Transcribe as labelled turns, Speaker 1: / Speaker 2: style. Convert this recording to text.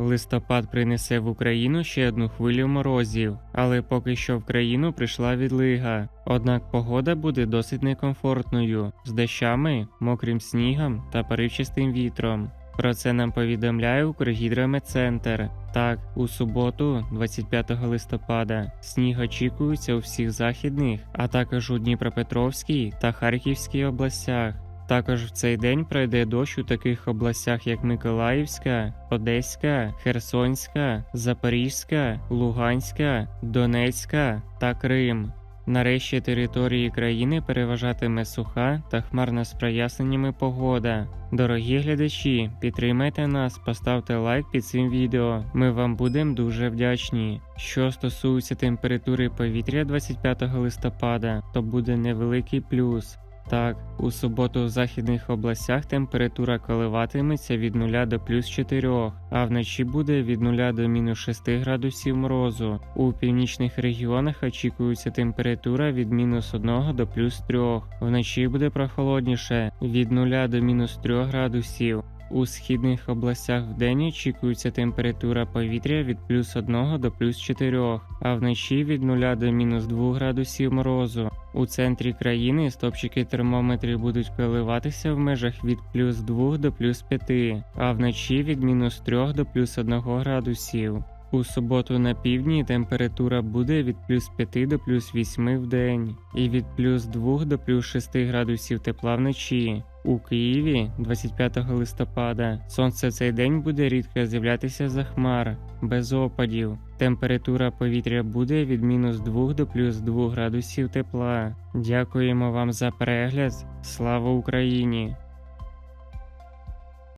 Speaker 1: Листопад принесе в Україну ще одну хвилю морозів, але поки що в країну прийшла відлига. Однак погода буде досить некомфортною з дощами, мокрим снігом та поривчастим вітром. Про це нам повідомляє Укргідрометцентр. Так, у суботу, 25 листопада, сніг очікується у всіх західних, а також у Дніпропетровській та Харківській областях. Також в цей день пройде дощ у таких областях, як Миколаївська, Одеська, Херсонська, Запорізька, Луганська, Донецька та Крим. Нарешті території країни переважатиме суха та хмарна з проясненнями погода. Дорогі глядачі, підтримайте нас, поставте лайк під цим відео. Ми вам будемо дуже вдячні. Що стосується температури повітря 25 листопада, то буде невеликий плюс. Так, у суботу в західних областях температура коливатиметься від 0 до плюс 4, а вночі буде від 0 до мінус 6 градусів морозу. У північних регіонах очікується температура від мінус 1 до плюс 3. Вночі буде прохолодніше від 0 до мінус 3 градусів. У східних областях вдень очікується температура повітря від плюс 1 до плюс 4, а вночі від 0 до мінус 2 градусів морозу. У центрі країни стопчики термометрів будуть коливатися в межах від плюс 2 до плюс 5, а вночі від мінус 3 до плюс 1 градусів. У суботу на півдні температура буде від плюс 5 до плюс 8 в день і від плюс 2 до плюс 6 градусів тепла вночі. У Києві 25 листопада сонце цей день буде рідко з'являтися за хмар, без опадів. Температура повітря буде від мінус 2 до плюс 2 градусів тепла. Дякуємо вам за перегляд. Слава Україні!